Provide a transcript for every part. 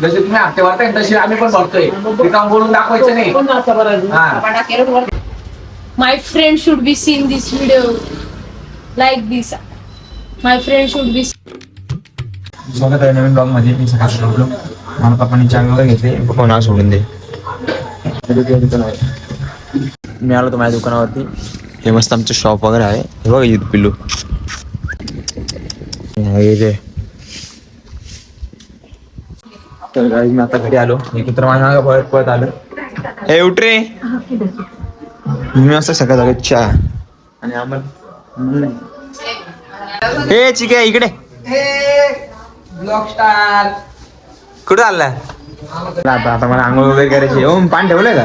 जसे तुम्ही हप्ते भरताय तसे आम्ही पण भरतोय रिकाम बोलून दाखवायचं नाही. हा. My friend should be seen this video. Like this. My friend should be स्वागत आहे नवीन ब्लॉगमध्ये. मी सकाळी उठलो मला पप्पांनी वगैरे घेतले पप्पा नाव सोडून दे. मी आलो तो माझ्या दुकानावरती. हे मस्त आमचं शॉप वगैरे आहे. हे बघा इथं पिल्लू. हे जे तर guys, मी आता घरी आलो. हे कुत्र माझ्या मागं पळत पळत आलं. हे उठ रे. मी असं सकाळ सकाळी चहा आणि आम्हाला हे चिके इकडे. Block star. कुठं चालला आता आता मला आंघोळ वगैरे करायची. ओम पान ठेवलंय का?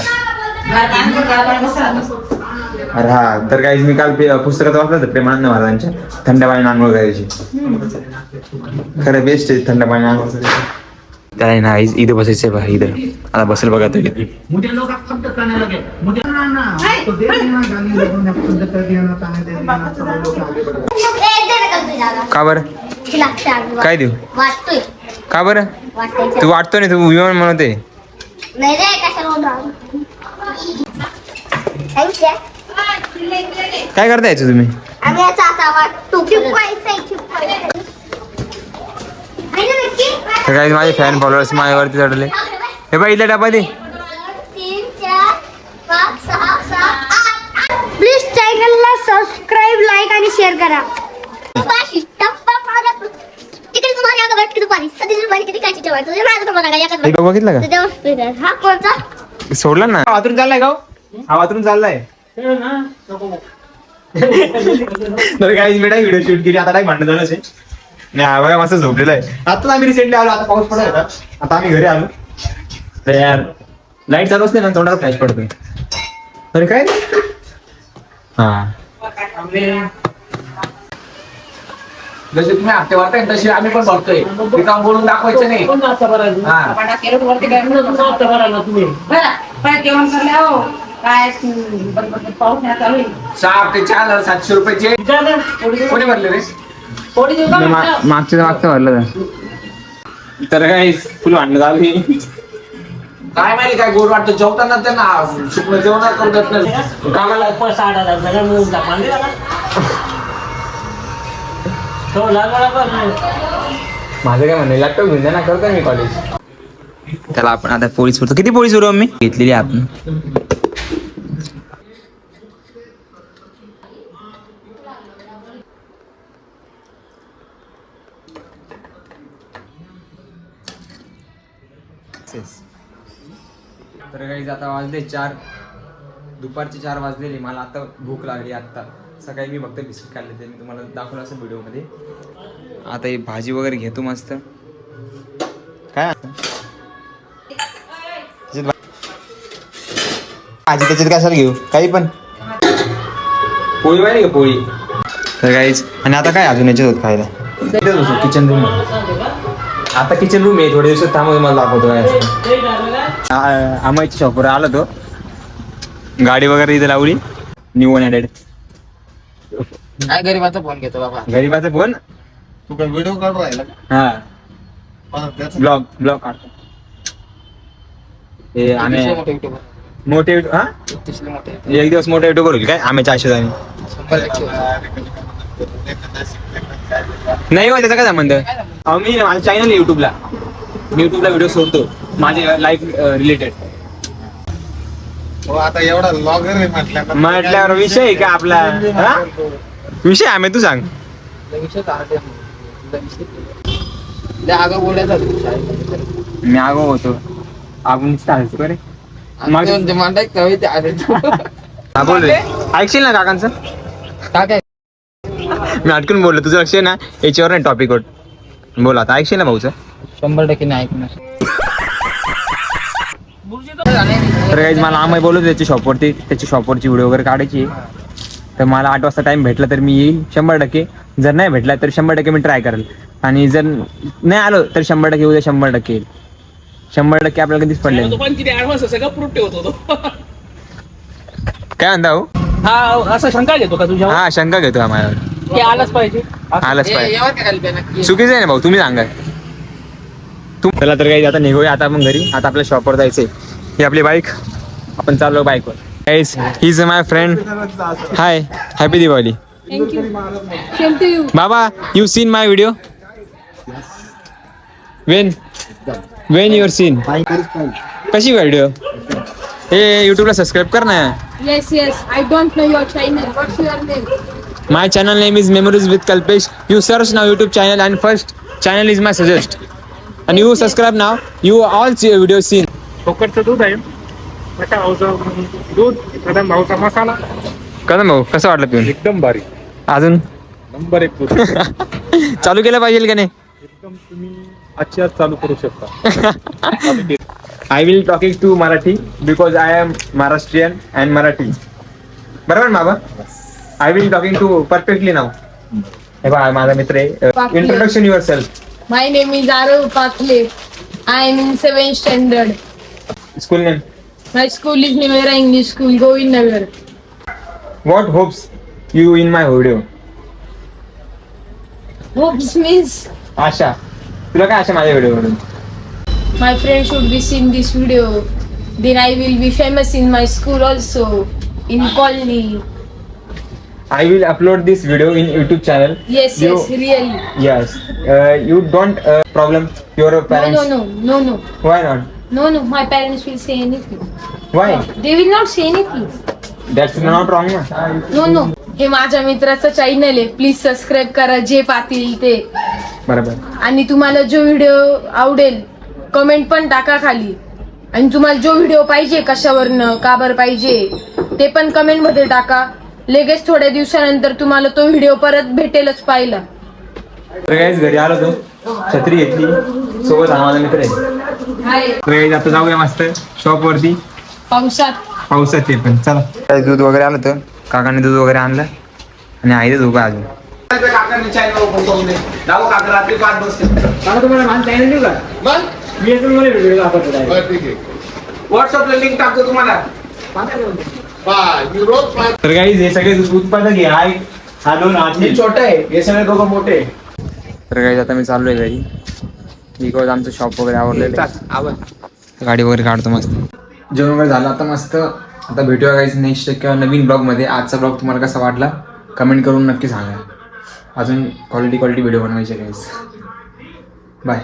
अरे हा तर काही मी काल पे- पुस्तकात वाचलं होतं प्रेमानंद महाराजांच्या. थंड पाण्याने आंघोळ करायची. खरं बेस्ट आहे थंड पाण्याने आंघोळ करायची. काय ना इथं इथं बसायचंय बघा इथं. आता बसेल बघा तो इथे का बरं? काय देऊ? वाटतोय का बरं? तू वाटतो नाही तू विमान म्हणते. नाही रे कशाला बोलतो थँक्यू काय करता यायचं तुम्ही आम्ही याचा असा वाटतो चिपकायचं तर काही माझे फॅन फॉलोअर्स माझ्यावरती चढले. हे बघ इथला डबा दे तीन चार पाच सहा सात आठ प्लीज चॅनलला सबस्क्राईब लाईक आणि शेअर करा. का हे बघितलं हा सोडला ना. वातरून चाललाय गाव हा? वातरून चाललाय. तर काही व्हिडिओ शूट केली आता काय भांडण झालं नाही हा बघा मस्त झोपलेला आहे. आताच आम्ही रिसेंटली आलो आता पाऊस पडत होता आता आम्ही घरी आलो. तर यार लाइट चालू असते ना तोंडावर फ्लॅश पडतोय. अरे काय? हा. जसे तुम्ही हप्ते भरताय तसे आम्ही पण भरतोय. रिकाम बोलून दाखवायचं नाही. हा. सहा ते चार हजार सातशे रुपयाचे. कोणी भरले रे? मागच्या मागचं भरलं तर. काय फुल भांडण झाली काय माहिती काय गोड वाटतं. जेवताना त्यांना शुक्ल जेवण करू देत नाही. कामाला पैसा आठ हजार सगळं मिळून तो लागला पण माझं काय म्हणणं लॅपटॉप घेऊन द्या ना करतोय मी कॉलेज त्याला आपण आता पोळी सोडतो किती पोळी सोडू मी घेतलेली आपण. तर काही आता वाजले चार. दुपारचे चार वाजलेले. मला आता भूक लागली आत्ता. सकाळी मी फक्त बिस्किट खाल्ले ते. मी तुम्हाला दाखवलं असं व्हिडिओमध्ये. आता ही भाजी वगैरे घेतो मस्त. काय? त्याच्यात भाजी त्याच्यात कशाला घेऊ? काही पण. पोळी का पोळी? तर काहीच आणि आता काय अजून याच्यात होत खायला? Kitchen room. आता किचन रूम आहे थोड्या दिवसात थांबून मला दाखवतो काय आम्हाच्या शॉपवर आलो तो. गाडी वगैरे इथे लावली. न्यू वन हंड्रेड काय गरीबाचा फोन घेतो बाबा. गरीबाचा फोन तू काय व्हिडिओ काढ राहिला हा. ब्लॉग ब्लॉग काढतो. हे आम्ही मोठे हा? एक दिवस मोठे युट्यूब होईल काय? आम्ही आशेदानी नाही हो त्याचा काय संबंध? अहो, मी ना, माझं चॅनल आहे युट्यूबला मी युट्यूबला व्हिडिओ सोडतो. माझे लाईफ रिलेटेड हो आता एवढा लॉगर आहे म्हटल्यावर विषय आहे का आपला? हा? विषय आम्ही तू सांग. मी आगो होतो. आपण चालायचो का रे? हा, बोल रे. ऐकशील ना काकांचं? मी अटकून बोललो. तुझं लक्ष आहे ना याच्यावर नाही टॉपिक बोल आता ऐकशील ना भाऊचं? शंभर टक्के नाही ऐकणार. तर मला आम्ही बोलत त्याच्या शॉपवरती त्याच्या शॉपवरची व्हिडिओ वगैरे काढायची आहे. तर मला आठ वाजता टाइम भेटला तर मी येईल शंभर टक्के. जर नाही भेटला तर शंभर टक्के मी ट्राय करेल. आणि जर नाही आलो तर शंभर टक्के उद्या शंभर टक्के येईल. शंभर टक्के आपल्याला कधीच पडले नाही. पण किती ऍडव्हान्स सगळं प्रूफ ठेवतो तो काय म्हणता हो हा असा शंका घेतो का तुझ्या हा शंका घेतो आम्हाला. की आलाच पाहिजे. आलाच पाहिजे. चुकीचं आहे ना भाऊ तुम्ही सांगा. तू चला तर काही आता निघूया आता आपण घरी. आता आपल्या शॉपवर जायचंय. ही आपली बाईक आपण चाललो बाईकवर guys he is my friend hi happy Diwali बाबा you seen my video when when your seen कशी व्हिडिओ हे यूट्यूबला सबस्क्राईब कर ना. Yes yes I don't know your channel what's your name my channel name is memories with Kalpesh you search now YouTube channel and first channel is my suggest and you subscribe now you all video seen कोकणचं दूध आहे. कशा भाऊचं दूध? कदम भाऊचा मसाला. कदम भाऊ कसं वाटलं पिऊन? एकदम भारी अजून? नंबर एक दूध. चालू केलं पाहिजे का नाही? एकदम तुम्ही आजची आज चालू करू शकता. I will talking to Marathi because I am Maharashtrian and Marathi बरोबर बाबा? I will talking to perfectly नाव हे बा माझा मित्र आहे. Pakle. Introduction your self my name is Aarav Pakhale I am in seven standard school name my school is Nivera English school Govind Nagar what hopes you in my video hopes means आशा. तुला काय आशा माझ्या व्हिडिओवरून My friend should be seen this video. Then I will be famous in my school also, in colony. I will upload this video in YouTube channel Yes, You- yes, really. Yes you don't problem your No, no, parents no, no, no, why not no, no. My parents will say anything. Why They will not say anything. That's not wrong ना No, no. हे माझ्या मित्राचं channel आहे. Please subscribe करा. जे पाहतील ते. बरोबर. आणि तुम्हाला जो व्हिडिओ आवडेल कमेंट पण टाका खाली. आणि तुम्हाला जो व्हिडिओ पाहिजे कशावरनं का बरं पाहिजे ते पण कमेंटमध्ये टाका. लगेच थोड्या दिवसानंतर तुम्हाला तो व्हिडिओ परत भेटेलच पाहायला तर काहीच घरी आलो तो छत्री घेतली. सोबत हा माझा मित्र आहे. हाय. तर आता जाऊया मस्त शॉप वरती. पावसात. पावसात ते पण. चला. काही दूध वगैरे आलं होतं काकाने दूध वगैरे आणलं. आणि आहे दूध उभा अजून व्हॉट्सअपला लिंक टाकतो तुम्हाला. तर काही हे सगळे दूध उत्पादक आहे हा एक- हा दोन हे आजी छोटे आहे हे सगळे दोघं मोठे. तर काही आता मी चाललोय घरी. बिकॉज आमचं शॉप वगैरे आवडलेलं आहे. गाडी वगैरे काढतो मस्त. जेवण वगैरे झालं आता मस्त. आता भेटूया काहीच नेक्स्ट किंवा नवीन ब्लॉगमध्ये आजचा ब्लॉग तुम्हाला कसा वाटला? कमेंट करून नक्की सांगा. अजून क्वालिटी क्वालिटी व्हिडिओ बनवायचे काहीच बाय